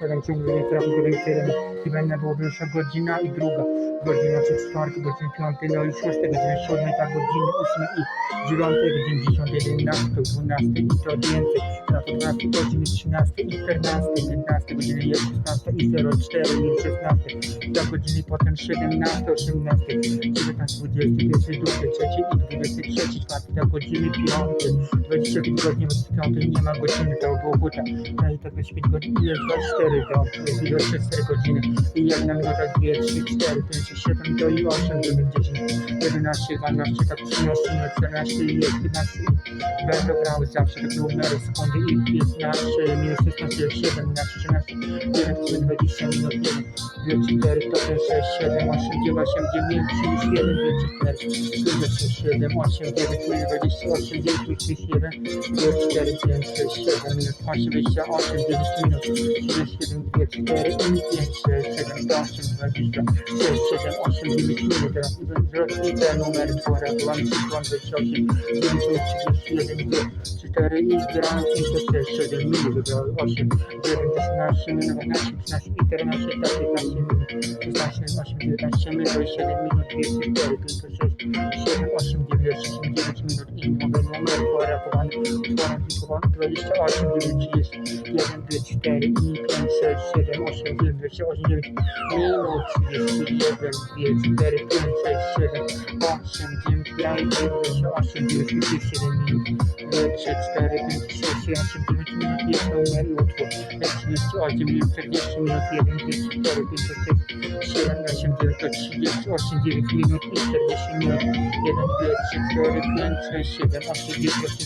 Potem ciągle nie trafił do rejterem i będę była pierwsza godzina i druga godzina, czy czwarty, godzina piątej, no i szóstej, godzina siódmej, ta godzina ósmej i dziewiątej, godzina dziesiątej, jedenastej, dwunastej i to więcej, na to dwunastej, godziny trzynastej i czternastej, piętnastej, godzina szesnastej i zero cztery i szesnastej, do godziny potem siedemnastej, osiemnastej, 21, 23 i godziny 5, 20 tygodni od 5, nie ma godziny do obłobuta, no i tak 5 godzin, jest 24 do, do 4 godziny. I jak nam nota 2, 3, 4, to jest 7 do i 8, to jest 10. 11, 12, tak 13, 14 i 15 i będę grał zawsze te numery sekundy i 15 minus 16, 17, 13, 19, 20 minut 1, 2, 4, to 6, 7, 8, 9, 8, 9, 3, 1, 2, 4, 6, 7, 8, 9, 28, 9, 31, 2, 4, 5, 6, 7, minus 8, 28, 9 minut, 31, 2, 4 i 5, 6, 7, 8, 20, 6, 7, 8, 9 minut, teraz zwrotnie te numery, które byłam 28, 9, 31, 2, 4 i zbieramy 5, 6, 7 minut, wybrały 8, 9, 13 minut, 12, 13 i 14, tak 15 minut, 16, 8, 19 minut, 27 minut, 24, 5, 6, 7, 8, 9, 10, 9 minut i nowy numer porapowany, utworem klikowany 28, 9, 30, 1, 2, 4 i 5, 6, 7, 8, 9, 28, 9 minut, 31, 2, 4, 5, 6, 7, 8, 9, 5, 28, 9, 37 minut, 2, 3, 4, 5, 6, 7, 8, 9 minut, jest numer i utwór, 38 minut, 40 minut, 1, 2, 4, 5, 6, 7, 8, 9, 38, 9 minut i 40 minut, 1, 2, 3, 4, 5, 6, 7, 8, 9, 9 minut, 51, drugi, trzeci, czwarty, piąty i numer 55, szósty, siódmy, ósmy, dziewiąty numer, numer po nawet nawet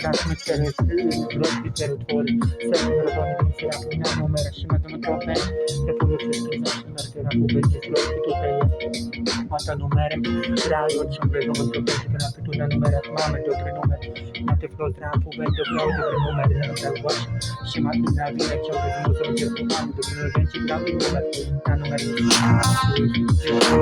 transmiterea rospitelor Sărbătoră Doamne Dumnezeirea cu neam omere și mai domnul Doamne Te folosești prin nașul mărturea cu vestiților și tu te ești Mata numere, raiul și împreună vă stăpânești prin apitudinea numere Mame, de prin numere Mate flor treampul, vei de vreau de prin numere de numere voș Și mai din la vine ce-o vezi mult să-mi cer cu mame De prin urgenții vreau de numere Ca numere.